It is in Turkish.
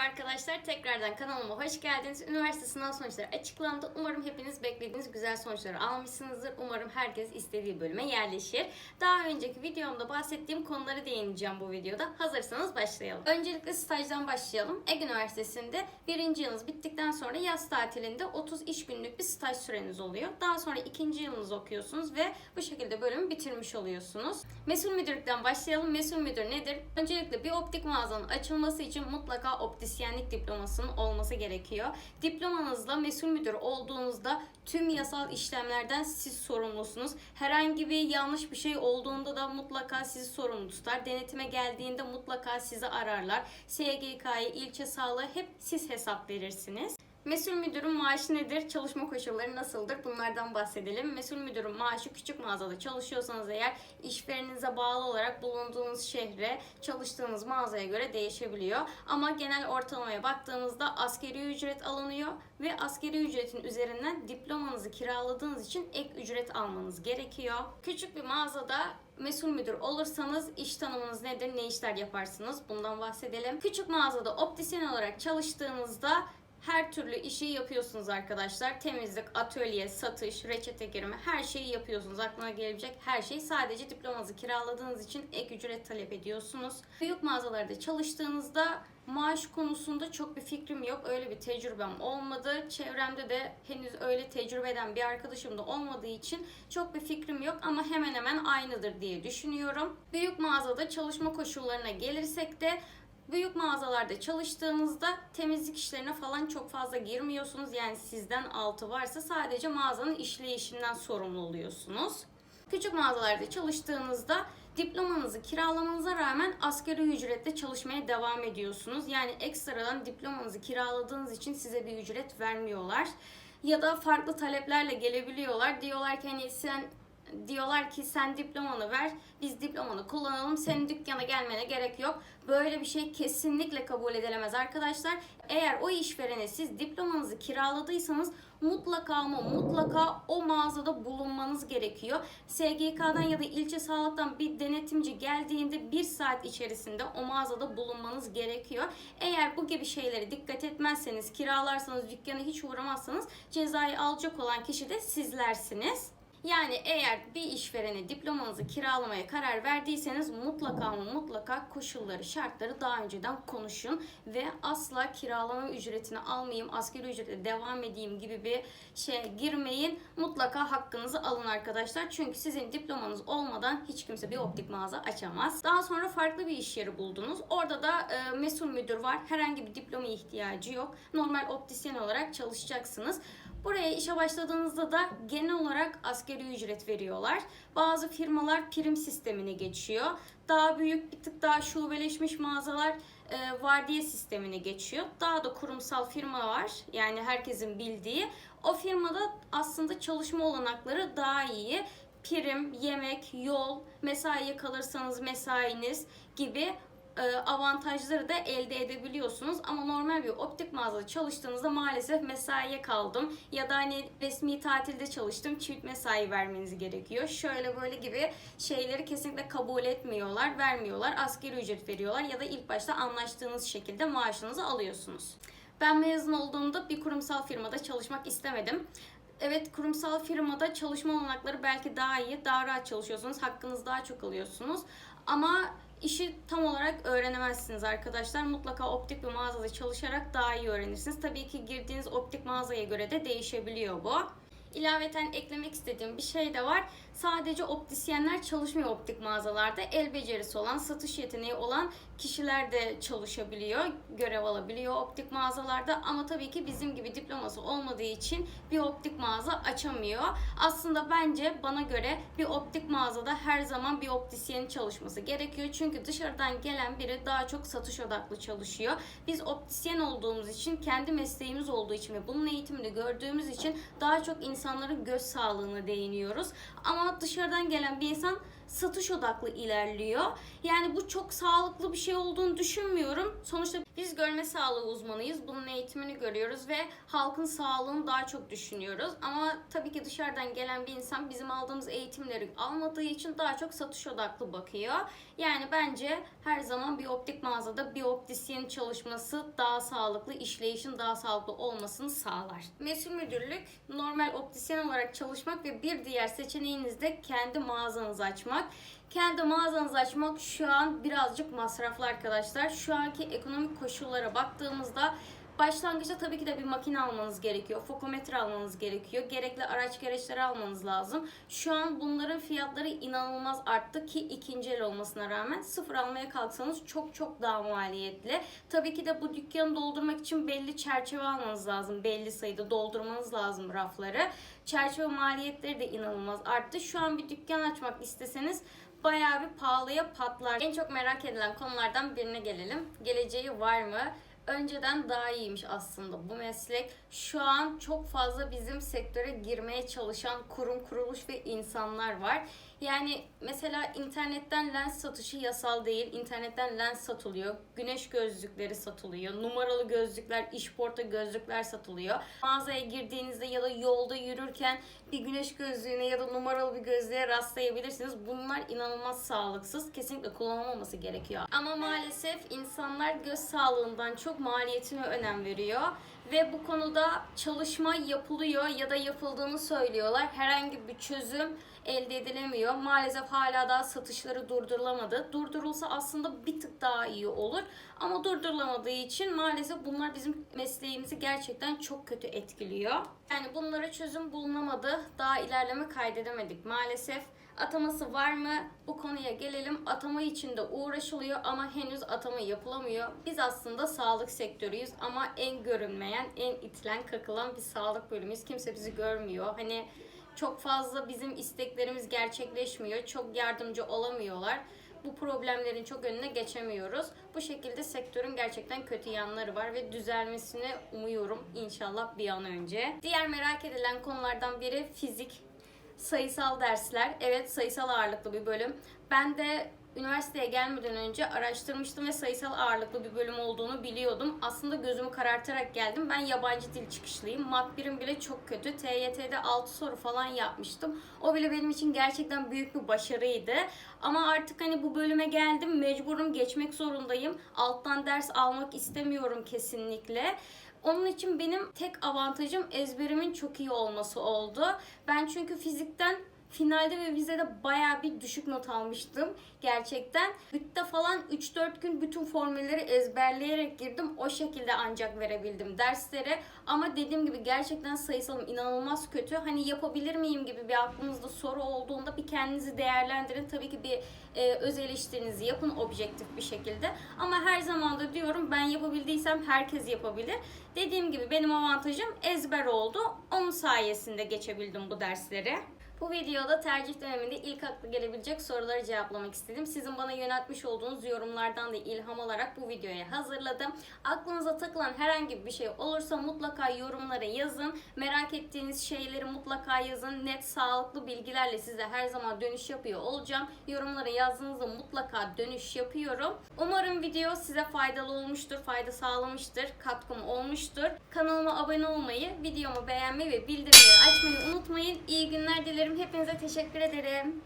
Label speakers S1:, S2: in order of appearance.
S1: arkadaşlar. Tekrardan kanalıma hoş geldiniz. Üniversite sınav sonuçları açıklandı. Umarım hepiniz beklediğiniz güzel sonuçları almışsınızdır. Umarım herkes istediği bölüme yerleşir. Daha önceki videomda bahsettiğim konuları değineceğim bu videoda. Hazırsanız başlayalım. Öncelikle stajdan başlayalım. Ege Üniversitesi'nde birinci yılınız bittikten sonra yaz tatilinde 30 iş günlük bir staj süreniz oluyor. Daha sonra ikinci yılınızı okuyorsunuz ve bu şekilde bölümü bitirmiş oluyorsunuz. Mesul müdürlükten başlayalım. Mesul müdür nedir? Öncelikle bir optik mağazanın açılması için mutlaka optisyenlik diplomasının olması gerekiyor. Diplomanızla mesul müdür olduğunuzda tüm yasal işlemlerden siz sorumlusunuz. Herhangi bir yanlış bir şey olduğunda da mutlaka sizi sorumlu tutar. Denetime geldiğinde mutlaka sizi ararlar. SGK'ya, ilçe sağlığı hep siz hesap verirsiniz. Mesul müdürün maaşı nedir? Çalışma koşulları nasıldır? Bunlardan bahsedelim. Mesul müdürün maaşı küçük mağazada çalışıyorsanız eğer işverenize bağlı olarak bulunduğunuz şehre, çalıştığınız mağazaya göre değişebiliyor. Ama genel ortalamaya baktığımızda askeri ücret alınıyor ve askeri ücretin üzerinden diplomanızı kiraladığınız için ek ücret almanız gerekiyor. Küçük bir mağazada mesul müdür olursanız iş tanımınız nedir? Ne işler yaparsınız? Bundan bahsedelim. Küçük mağazada optisyen olarak çalıştığınızda her türlü işi yapıyorsunuz arkadaşlar. Temizlik, atölye, satış, reçete girme her şeyi yapıyorsunuz. Aklına gelebilecek her şey. Sadece diplomanızı kiraladığınız için ek ücret talep ediyorsunuz. Büyük mağazalarda çalıştığınızda maaş konusunda çok bir fikrim yok. Öyle bir tecrübem olmadı. Çevremde de henüz öyle tecrübe eden bir arkadaşım da olmadığı için çok bir fikrim yok ama hemen hemen aynıdır diye düşünüyorum. Büyük mağazada çalışma koşullarına gelirsek de Büyük mağazalarda çalıştığınızda temizlik işlerine falan çok fazla girmiyorsunuz. Yani sizden altı varsa sadece mağazanın işleyişinden sorumlu oluyorsunuz. Küçük mağazalarda çalıştığınızda diplomanızı kiralamanıza rağmen asgari ücretle çalışmaya devam ediyorsunuz. Yani ekstradan diplomanızı kiraladığınız için size bir ücret vermiyorlar. Ya da farklı taleplerle gelebiliyorlar. Diyorlar ki hani sen diyorlar ki sen diplomanı ver, biz diplomanı kullanalım, senin dükkana gelmene gerek yok. Böyle bir şey kesinlikle kabul edilemez arkadaşlar. Eğer o işverene siz diplomanızı kiraladıysanız mutlaka ama mutlaka o mağazada bulunmanız gerekiyor. SGK'dan ya da ilçe sağlıktan bir denetimci geldiğinde bir saat içerisinde o mağazada bulunmanız gerekiyor. Eğer bu gibi şeylere dikkat etmezseniz, kiralarsanız, dükkana hiç uğramazsanız cezayı alacak olan kişi de sizlersiniz. Yani eğer bir işverene diplomanızı kiralamaya karar verdiyseniz mutlaka mutlaka koşulları, şartları daha önceden konuşun ve asla kiralama ücretini almayayım, asgari ücrete devam edeyim gibi bir şeye girmeyin. Mutlaka hakkınızı alın arkadaşlar. Çünkü sizin diplomanız olmadan hiç kimse bir optik mağaza açamaz. Daha sonra farklı bir iş yeri buldunuz. Orada da e, mesul müdür var. Herhangi bir diploma ihtiyacı yok. Normal optisyen olarak çalışacaksınız. Buraya işe başladığınızda da genel olarak askeri ücret veriyorlar. Bazı firmalar prim sistemine geçiyor. Daha büyük bir tık daha şubeleşmiş mağazalar e, vardiya sistemine geçiyor. Daha da kurumsal firma var. Yani herkesin bildiği. O firmada aslında çalışma olanakları daha iyi. Prim, yemek, yol, mesaiye kalırsanız mesainiz gibi avantajları da elde edebiliyorsunuz. Ama normal bir optik mağazada çalıştığınızda maalesef mesaiye kaldım ya da hani resmi tatilde çalıştım çift mesai vermeniz gerekiyor. Şöyle böyle gibi şeyleri kesinlikle kabul etmiyorlar, vermiyorlar. Asgari ücret veriyorlar ya da ilk başta anlaştığınız şekilde maaşınızı alıyorsunuz. Ben mezun olduğumda bir kurumsal firmada çalışmak istemedim. Evet kurumsal firmada çalışma olanakları belki daha iyi, daha rahat çalışıyorsunuz, hakkınızı daha çok alıyorsunuz. Ama işi tam olarak öğrenemezsiniz arkadaşlar. Mutlaka optik bir mağazada çalışarak daha iyi öğrenirsiniz. Tabii ki girdiğiniz optik mağazaya göre de değişebiliyor bu. İlaveten eklemek istediğim bir şey de var. Sadece optisyenler çalışmıyor optik mağazalarda. El becerisi olan, satış yeteneği olan kişiler de çalışabiliyor, görev alabiliyor optik mağazalarda. Ama tabii ki bizim gibi diploması olmadığı için bir optik mağaza açamıyor. Aslında bence bana göre bir optik mağazada her zaman bir optisyenin çalışması gerekiyor. Çünkü dışarıdan gelen biri daha çok satış odaklı çalışıyor. Biz optisyen olduğumuz için, kendi mesleğimiz olduğu için ve bunun eğitimini gördüğümüz için daha çok insanların göz sağlığına değiniyoruz. Ama dışarıdan gelen bir insan satış odaklı ilerliyor. Yani bu çok sağlıklı bir şey olduğunu düşünmüyorum. Sonuçta biz görme sağlığı uzmanıyız. Bunun eğitimini görüyoruz ve halkın sağlığını daha çok düşünüyoruz. Ama tabii ki dışarıdan gelen bir insan bizim aldığımız eğitimleri almadığı için daha çok satış odaklı bakıyor. Yani bence her zaman bir optik mağazada bir optisyenin çalışması daha sağlıklı, işleyişin daha sağlıklı olmasını sağlar. Mesul müdürlük normal optisyen olarak çalışmak ve bir diğer seçeneğiniz de kendi mağazanızı açmak. Kendi mağazanızı açmak şu an birazcık masraflı arkadaşlar. Şu anki ekonomik koşullara baktığımızda Başlangıçta tabii ki de bir makine almanız gerekiyor. Fokometre almanız gerekiyor. Gerekli araç gereçleri almanız lazım. Şu an bunların fiyatları inanılmaz arttı ki ikinci el olmasına rağmen sıfır almaya kalksanız çok çok daha maliyetli. Tabii ki de bu dükkanı doldurmak için belli çerçeve almanız lazım. Belli sayıda doldurmanız lazım rafları. Çerçeve maliyetleri de inanılmaz arttı. Şu an bir dükkan açmak isteseniz bayağı bir pahalıya patlar. En çok merak edilen konulardan birine gelelim. Geleceği var mı? Önceden daha iyiymiş aslında bu meslek. Şu an çok fazla bizim sektöre girmeye çalışan kurum, kuruluş ve insanlar var. Yani mesela internetten lens satışı yasal değil. İnternetten lens satılıyor. Güneş gözlükleri satılıyor. Numaralı gözlükler, işporta gözlükler satılıyor. Mağazaya girdiğinizde ya da yolda yürürken bir güneş gözlüğüne ya da numaralı bir gözlüğe rastlayabilirsiniz. Bunlar inanılmaz sağlıksız. Kesinlikle kullanılmaması gerekiyor. Ama maalesef insanlar göz sağlığından çok maliyetine önem veriyor ve bu konuda çalışma yapılıyor ya da yapıldığını söylüyorlar. Herhangi bir çözüm elde edilemiyor. Maalesef hala daha satışları durdurulamadı. Durdurulsa aslında bir tık daha iyi olur. Ama durdurulamadığı için maalesef bunlar bizim mesleğimizi gerçekten çok kötü etkiliyor. Yani bunlara çözüm bulunamadı. Daha ilerleme kaydedemedik maalesef. Ataması var mı? Bu konuya gelelim. Atama için de uğraşılıyor ama henüz atama yapılamıyor. Biz aslında sağlık sektörüyüz ama en görünmeyen, en itilen, kakılan bir sağlık bölümüyüz. Kimse bizi görmüyor. Hani çok fazla bizim isteklerimiz gerçekleşmiyor. Çok yardımcı olamıyorlar. Bu problemlerin çok önüne geçemiyoruz. Bu şekilde sektörün gerçekten kötü yanları var ve düzelmesini umuyorum inşallah bir an önce. Diğer merak edilen konulardan biri fizik sayısal dersler. Evet sayısal ağırlıklı bir bölüm. Ben de üniversiteye gelmeden önce araştırmıştım ve sayısal ağırlıklı bir bölüm olduğunu biliyordum. Aslında gözümü karartarak geldim. Ben yabancı dil çıkışlıyım. Mat 1'im bile çok kötü. TYT'de 6 soru falan yapmıştım. O bile benim için gerçekten büyük bir başarıydı. Ama artık hani bu bölüme geldim. Mecburum geçmek zorundayım. Alttan ders almak istemiyorum kesinlikle. Onun için benim tek avantajım ezberimin çok iyi olması oldu. Ben çünkü fizikten finalde ve vizede bayağı bir düşük not almıştım gerçekten. Bütte falan 3-4 gün bütün formülleri ezberleyerek girdim. O şekilde ancak verebildim derslere. Ama dediğim gibi gerçekten sayısalım inanılmaz kötü. Hani yapabilir miyim gibi bir aklınızda soru olduğunda bir kendinizi değerlendirin. Tabii ki bir e, öz eleştirinizi yapın objektif bir şekilde. Ama her zaman da diyorum ben yapabildiysem herkes yapabilir. Dediğim gibi benim avantajım ezber oldu. Onun sayesinde geçebildim bu dersleri. Bu videoda tercih döneminde ilk akla gelebilecek soruları cevaplamak istedim. Sizin bana yöneltmiş olduğunuz yorumlardan da ilham alarak bu videoyu hazırladım. Aklınıza takılan herhangi bir şey olursa mutlaka yorumlara yazın. Merak ettiğiniz şeyleri mutlaka yazın. Net, sağlıklı bilgilerle size her zaman dönüş yapıyor olacağım. Yorumlara yazdığınızda mutlaka dönüş yapıyorum. Umarım video size faydalı olmuştur, fayda sağlamıştır, katkım olmuştur. Kanalıma abone olmayı, videomu beğenmeyi ve bildirimleri açmayı unutmayın. İyi günler dilerim. Hepinize teşekkür ederim.